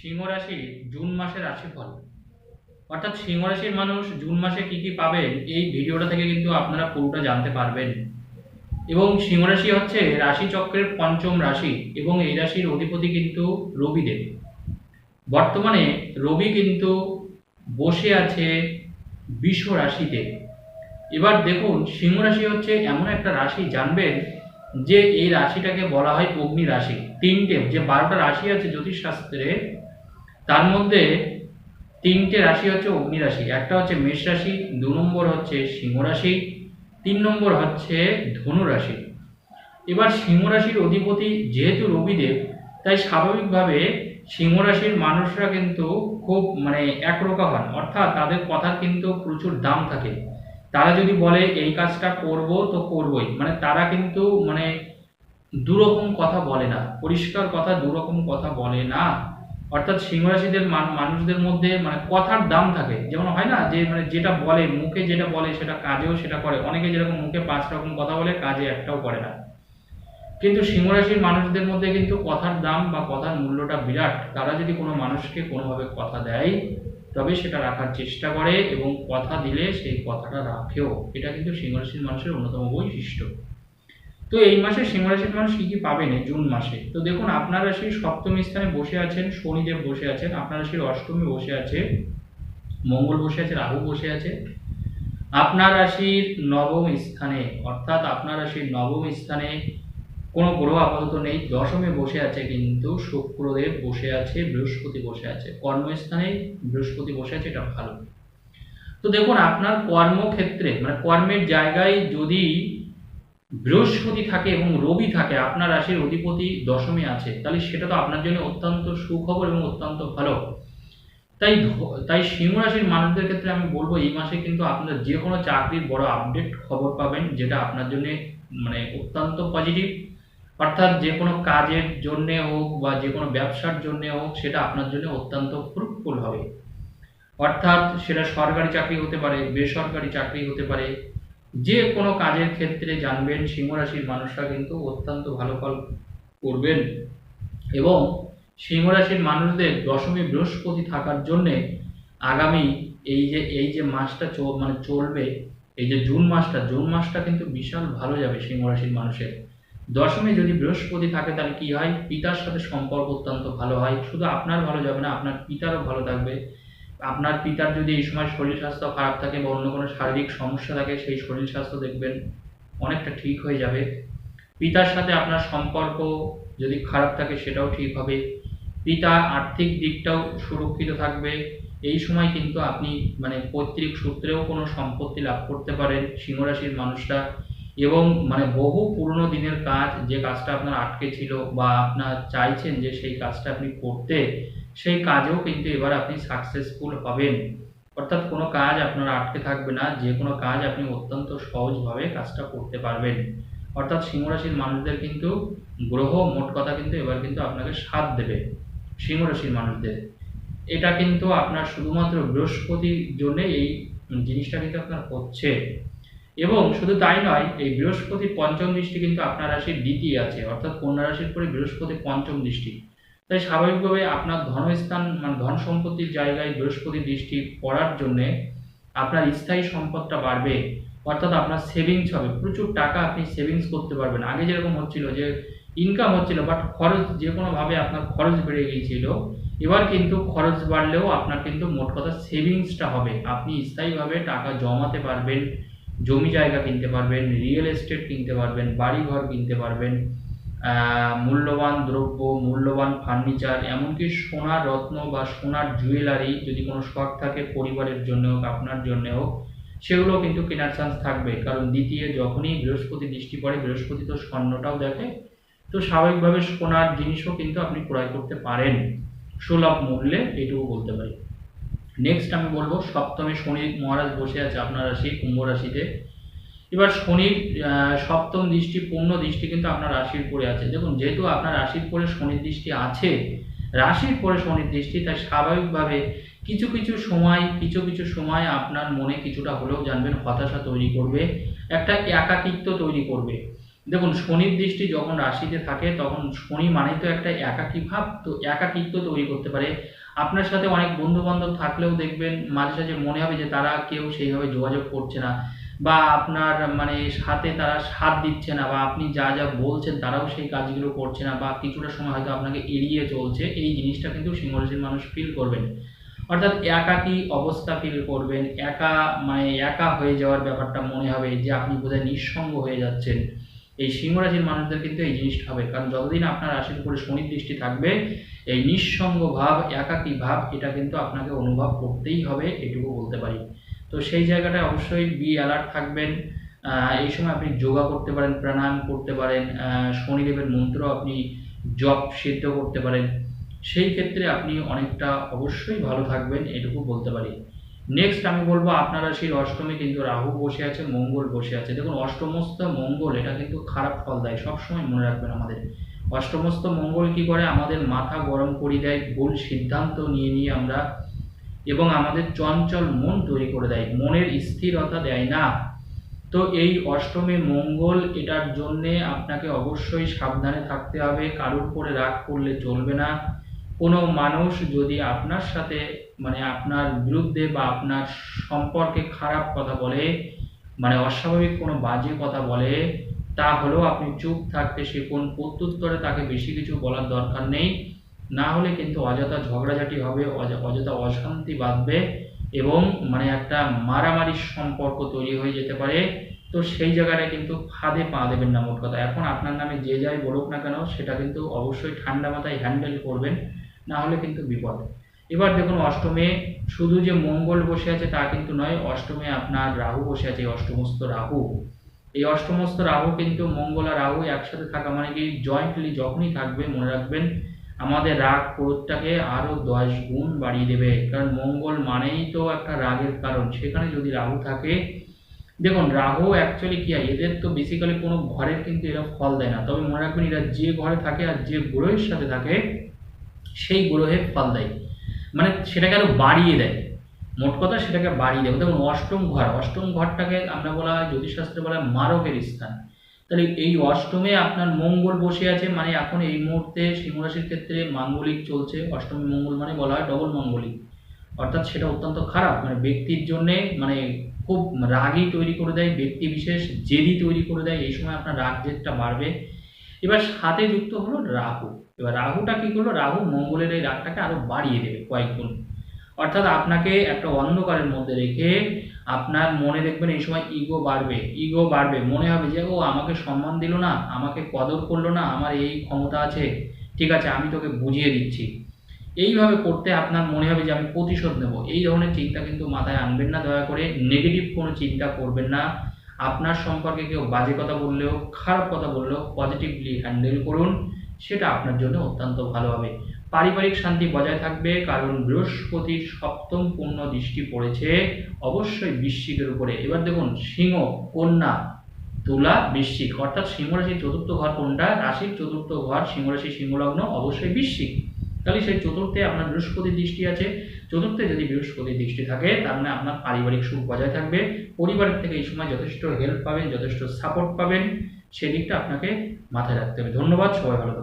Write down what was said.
সিংহ রাশি জুন মাসের রাশিফল। অর্থাৎ সিংহ রাশির মানুষ জুন মাসে কি কি পাবেন, এই ভিডিওটা থেকে কিন্তু আপনারা পুরোটা জানতে পারবেন। এবং সিংহ রাশি হচ্ছে রাশি চক্রের পঞ্চম রাশি এবং এই রাশির অধিপতি কিন্তু রবিদেব। বর্তমানে রবি কিন্তু বসে আছে বিশ্ব রাশিতে। এবার দেখুন, সিংহ রাশি হচ্ছে এমন একটা রাশি, জানবেন যে এই রাশিটাকে বলা হয় অগ্নি রাশি। তিনটে, যে বারোটা রাশি আছে জ্যোতিষশাস্ত্রে তার মধ্যে তিনটে রাশি হচ্ছে অগ্নি রাশি। একটা হচ্ছে মেষ রাশি, দু নম্বর হচ্ছে সিংহ রাশি, তিন নম্বর হচ্ছে ধনু রাশি। এবার সিংহ রাশির অধিপতি যেহেতু রবিদেব, তাই স্বাভাবিকভাবে সিংহ রাশির মানুষরা কিন্তু খুব মানে একরোকা হন। অর্থাৎ তাদের কথার কিন্তু প্রচুর দাম থাকে। তারা যদি বলে, এই কাজটা করব তো করবই। মানে তারা কিন্তু মানে দুরকম কথা বলে না। পরিষ্কার কথা, দুরকম কথা বলে না। অর্থাৎ সিংহ রাশিদের মানুষদের মধ্যে মানে কথার দাম থাকে। যেমন হয় না যে মানে যেটা বলে, মুখে যেটা বলে সেটা কাজেও সেটা করে। অনেকে যেরকম মুখে পাঁচ রকম কথা বলে, কাজে একটাও করে না। কিন্তু সিংহ রাশির মানুষদের মধ্যে কিন্তু কথার দাম বা কথার মূল্যটা বিরাট। তারা যদি কোনো মানুষকে কোনোভাবে কথা দেয়, তবে সেটা রাখার চেষ্টা করে এবং কথা দিলে সেই কথাটা রাখেও। এটা কিন্তু সিংহ রাশির মানুষের অন্যতম বৈশিষ্ট্য। তো এই মাসে সিংহ রাশির মানুষ কি কি পাবেন জুন মাসে। তো দেখুন, আপনার রাশির সপ্তম স্থানে বসে আছেন, শনিদেব বসে আছেন, আপনার রাশির অষ্টমী বসে আছে, মঙ্গল বসে আছে, রাহু বসে আছে। আপনার রাশির নবম স্থানে, অর্থাৎ আপনার রাশির নবম স্থানে কোনো গ্রহ আপাতত নেই, দশমে বসে আছে কিন্তু শুক্রদেব বসে আছে, বৃহস্পতি বসে আছে। কর্মস্থানে বৃহস্পতি বসে আছে, এটা ভালো। তো দেখুন, আপনার কর্মক্ষেত্রে মানে কর্মের জায়গায় যদি বৃহস্পতি থাকে এবং রবি থাকে, আপনার রাশির অধিপতি দশমে আছে, তাহলে সেটা তো আপনার জন্য অত্যন্ত সুখবর এবং অত্যন্ত ভালো। তাই তাই সিংহ রাশির মানুষদের ক্ষেত্রে আমি বলব, এই মাসে কিন্তু আপনার যে কোনো চাকরির বড় আপডেট খবর পাবেন, যেটা আপনার জন্য মানে অত্যন্ত পজিটিভ অর্থাৎ যে কোনো কাজের জন্যে হোক বা যে কোনো ব্যবসার জন্যে হোক, সেটা আপনার জন্য অত্যন্ত ফ্রুটফুল হবে। অর্থাৎ সেটা সরকারি চাকরি হতে পারে, বেসরকারি চাকরি হতে পারে যে কোনো কাজের ক্ষেত্রে জানবেন সিংহ রাশির মানুষরা কিন্তু অত্যন্ত ভালো ফল করবেন এবং সিংহ রাশির মানুষদের দশমী বৃহস্পতি থাকার জন্যে আগামী এই যে এই যে মাসটা মানে চলবে, এই যে জুন মাসটা জুন মাসটা কিন্তু বিশাল ভালো যাবে সিংহ রাশির মানুষের। দশমী যদি বৃহস্পতি থাকে তাহলে কি হয়? পিতার সাথে সম্পর্ক অত্যন্ত ভালো হয়। শুধু আপনার ভালো যাবে না, আপনার পিতারও ভালো থাকবে। আপনার পিতার যদি এই সময় শরীর স্বাস্থ্য খারাপ থাকে বা অন্য কোনো শারীরিক সমস্যা থাকে, সেই শরীর স্বাস্থ্য দেখবেন অনেকটা ঠিক হয়ে যাবে। পিতার সাথে আপনার সম্পর্ক যদি খারাপ থাকে, সেটাও ঠিক হবে। পিতা আর্থিক দিকটাও সুরক্ষিত থাকবে। এই সময় কিন্তু আপনি মানে পৈতৃক সূত্রেও কোনো সম্পত্তি লাভ করতে পারেন সিংহরাশির মানুষরা। এবং মানে বহু পুরনো দিনের কাজ, যে কাজটা আপনার আটকে ছিল বা আপনার চাইছেন যে সেই কাজটা আপনি করতে সেই কাজেও কিন্তু এবার আপনি সাকসেসফুল হবেন। অর্থাৎ কোনো কাজ আপনার আটকে থাকবে না, যে কোনো কাজ আপনি অত্যন্ত সহজভাবে কাজটা করতে পারবেন। অর্থাৎ সিংহরাশির মানুষদের কিন্তু গ্রহ মোট কথা কিন্তু এবার কিন্তু আপনাকে সাথ দেবে সিংহরাশির মানুষদের। এটা কিন্তু আপনার শুধুমাত্র বৃহস্পতির জন্য এই জিনিসটা কিন্তু আপনার হচ্ছে। এবং শুধু তাই নয়, এই বৃহস্পতি পঞ্চম দৃষ্টি কিন্তু আপনার রাশির দ্বিতীয় আছে। অর্থাৎ কন্যা রাশির পরে বৃহস্পতি পঞ্চম দৃষ্টি। তাই স্বাভাবিকভাবে আপনার ধনস্থান মানে ধন সম্পত্তির জায়গায় বৃহস্পতি দৃষ্টি পড়ার জন্যে আপনার স্থায়ী সম্পদটা বাড়বে, অর্থাৎ আপনার সেভিংস হবে। প্রচুর টাকা আপনি সেভিংস করতে পারবেন। আগে যেরকম হচ্ছিল যে ইনকাম হচ্ছিল বাট খরচ যে কোনোভাবে আপনার খরচ বেড়ে গিয়েছিল, এবার কিন্তু খরচ বাড়লেও আপনার কিন্তু মোট কথা সেভিংসটা হবে। আপনি স্থায়ীভাবে টাকা জমাতে পারবেন, জমি জায়গা কিনতে পারবেন রিয়েল এস্টেট কিনতে পারবেন বাড়ি ঘর কিনতে পারবেন। মূল্যবান দ্রব্য, মূল্যবান ফার্নিচার এমনকি সোনা রত্ন বা সোনার জুয়েলারি যদি কোনো শখ থাকে পরিবারের জন্য হোক আপনার জন্য হোক সেগুলো কিন্তু কেনার চান্স থাকবে। কারণ দ্বিতীয়, যখনই বৃহস্পতি দৃষ্টি পড়ে, বৃহস্পতি তো স্বর্ণটাও দেখে, তো স্বাভাবিকভাবে সোনার জিনিসও কিন্তু আপনি ক্রয় করতে পারেন সুলভ মূল্যে এটুকু বলতে পারি। নেক্সট আমি বলব, সপ্তমে শনি মহারাজ বসে আছে আপনার রাশি, কুম্ভ রাশিতে। এবার শনির সপ্তম দৃষ্টি, পূর্ণ দৃষ্টি কিন্তু আপনার রাশির পরে আছে। দেখুন, যেহেতু আপনার রাশির পরে শনির দৃষ্টি আছে, রাশির পরে শনির দৃষ্টি, তাই স্বাভাবিকভাবে কিছু কিছু সময়, কিছু কিছু সময় আপনার মনে কিছুটা হলেও জানবেন, হতাশা তৈরি করবে, একটা একাকিত্ব তৈরি করবে। দেখুন, শনির দৃষ্টি যখন রাশিতে থাকে, তখন শনি মানেই তো একটা একাকী ভাব, তো একাকিত্ব তৈরি করতে পারে। আপনার সাথে অনেক বন্ধু বান্ধব থাকলেও দেখবেন, মাঝে সাঝে মনে হবে যে তারা কেউ সেইভাবে যোগাযোগ করছে না। বা আপনার মানে সাথে তারা সাথ দিচ্ছে না বা আপনি যা যা বলছেন তারাও সেই কাজগুলো করছে না বা কিছুটা সময় হয়তো আপনাকে এড়িয়ে চলছে, এই জিনিসটা কিন্তু সিংহরাশির মানুষ ফিল করবেন। অর্থাৎ একা একাকী অবস্থা ফিল করবেন? একা মানে একা হয়ে যাওয়ার ব্যাপারটা মনে হবে যে আপনি বোধহয় নিঃসঙ্গ হয়ে যাচ্ছেন। এই সিংহরাশির মানুষদের কিন্তু এই জিনিসটা হবে, কারণ যতদিন আপনার রাশির উপরে শনির দৃষ্টি থাকবে, এই নিঃসঙ্গ ভাব, একাকী ভাব, এটা কিন্তু আপনাকে অনুভব করতেই হবে, এটুকু বলতে পারি। তো সেই জায়গাটায় অবশ্যই বি অ্যালার্ট থাকবেন। এই সময় আপনি যোগা করতে পারেন, প্রাণায়াম করতে পারেন শনিদেবের মন্ত্র আপনি জপ সিদ্ধ করতে পারেন। সেই ক্ষেত্রে আপনি অনেকটা অবশ্যই ভালো থাকবেন, এটুকু বলতে পারি। নেক্সট আমি বলব, আপনার রাশির অষ্টমে কিন্তু রাহু বসে আছে মঙ্গল বসে আছে। দেখুন অষ্টমস্ত মঙ্গল, এটা কিন্তু খারাপ ফল দেয়, সবসময় মনে রাখবেন আমাদের। অষ্টমস্ত মঙ্গল কি করে? আমাদের মাথা গরম করে দেয়, ভুল সিদ্ধান্ত নিয়ে নিয়ে আমরা এবং আমাদের চঞ্চল মন তৈরি করে দেয়, মনের স্থিরতা দেয় না। তো এই অষ্টমী মঙ্গল, এটার জন্যে আপনাকে অবশ্যই সাবধানে থাকতে হবে, কারোর উপরে রাগ করলে চলবে না। কোনো মানুষ যদি আপনার সাথে মানে আপনার বিরুদ্ধে বা আপনার সম্পর্কে খারাপ কথা বলে মানে অস্বাভাবিক কোনো বাজে কথা বলে তা হলেও আপনি চুপ থাকতে শিখুন। প্রত্যুত্তরে তাকে বেশি কিছু বলার দরকার নেই। না হলে কিন্তু অযথা ঝগড়াঝাটি হবে, অয- অযথা অশান্তি বাঁধবে এবং মানে একটা মারামারির সম্পর্ক তৈরি হয়ে যেতে পারে। তো সেই জায়গাটায় কিন্তু ফাঁদে পা দেবেন না, মোট কথা। এখন আপনার নামে যে যাই বলুক না কেন, সেটা কিন্তু অবশ্যই ঠান্ডা মাথায় হ্যান্ডেল করবেন, না হলে কিন্তু বিপদ। এবার দেখুন, অষ্টমে শুধু যে মঙ্গল বসে আছে তা কিন্তু নয়, অষ্টমে আপনার রাহু বসে আছে অষ্টমস্ত রাহু। এই অষ্টমস্ত রাহু কিন্তু মঙ্গল আর রাহু, একসাথে থাকা মানে কি জয়েন্টলি যখনই থাকবে, মনে রাখবেন আমাদের রাগ ক্রোধটাকে আরও দশ গুণ বাড়িয়ে দেবে। কারণ মঙ্গল মানেই তো একটা রাগের কারণ। সেখানে যদি রাহু থাকে, দেখুন, রাহু অ্যাকচুয়ালি কি হয়, এদের তো বেসিক্যালি কোনো ঘরের কিন্তু এরা ফল দেয় না। তবে মনে রাখবেন, এরা যে ঘরে থাকে আর যে গ্রহের সাথে থাকে, সেই গ্রহে ফল দেয়। মানে সেটাকে আরও বাড়িয়ে দেয়। মোট কথা সেটাকে বাড়িয়ে দেয়। দেখুন, অষ্টম ঘর। অষ্টম ঘরটাকে আমরা বলা হয় জ্যোতিষশাস্ত্রে বলা হয় মারকের স্থান। তাহলে এই অষ্টমে আপনার মঙ্গল বসে আছে মানে এখন এই মুহূর্তে সিংহরাশির ক্ষেত্রে মাঙ্গলিক চলছে। অষ্টমী মঙ্গল মানে বলা হয় ডবল মাঙ্গলিক। অর্থাৎ সেটা অত্যন্ত খারাপ মানে ব্যক্তির জন্যে মানে খুব রাগই তৈরি করে দেয়, ব্যক্তি বিশেষ জেদি তৈরি করে দেয়, এই সময় আপনার রাগ জেদটা বাড়বে। এবার সাথে যুক্ত হলো রাহু। এবার রাহুটা কি করল? রাহু মঙ্গলের এই রাগটাকে আরও বাড়িয়ে দেবে কয়েকগুণ অর্থাৎ আপনাকে একটা অন্ধকারের মধ্যে রেখে আপনার মনে দেখবেন এই সময় ইগো বাড়বে ইগো বাড়বে। মনে হবে যে, ও, আমাকে সম্মান দিল না, আমাকে কদর করল না, আমার এই ক্ষমতা আছে, ঠিক আছে, আমি তোকে বুঝিয়ে দিচ্ছি। এইভাবে করতে আপনার মনে হবে যে, আমি প্রতিশোধ নেব। এই ধরনের চিন্তা কিন্তু মাথায় আনবেন না, দয়া করে। নেগেটিভ কোনো চিন্তা করবেন না। আপনার সম্পর্কে কেউ বাজে কথা বললেও, খারাপ কথা বললেও পজিটিভলি হ্যান্ডেল করুন। সেটা আপনার জন্য অত্যন্ত ভালো হবে। পারিবারিক শান্তি বজায় থাকবে, কারণ বৃহস্পতির সপ্তম পূর্ণ দৃষ্টি পড়েছে অবশ্যই বৃশ্চিকের উপরে। এবার দেখুন, সিংহ, কন্যা, তুলা, বৃশ্চিক। অর্থাৎ সিংহ রাশির চতুর্থ ঘর কোনটা? রাশির চতুর্থ ঘর সিংহ রাশি সিংহলগ্ন, অবশ্যই বৃশ্চিক। তাহলে সেই চতুর্থে আপনার বৃহস্পতির দৃষ্টি আছে। চতুর্থে যদি বৃহস্পতির দৃষ্টি থাকে, তার মানে আপনার পারিবারিক সুখ বজায় থাকবে। পরিবারের থেকে এই সময় যথেষ্ট হেল্প পাবেন, যথেষ্ট সাপোর্ট পাবেন। সেদিকটা আপনাকে মাথায় রাখতে হবে। ধন্যবাদ, সবাই ভালো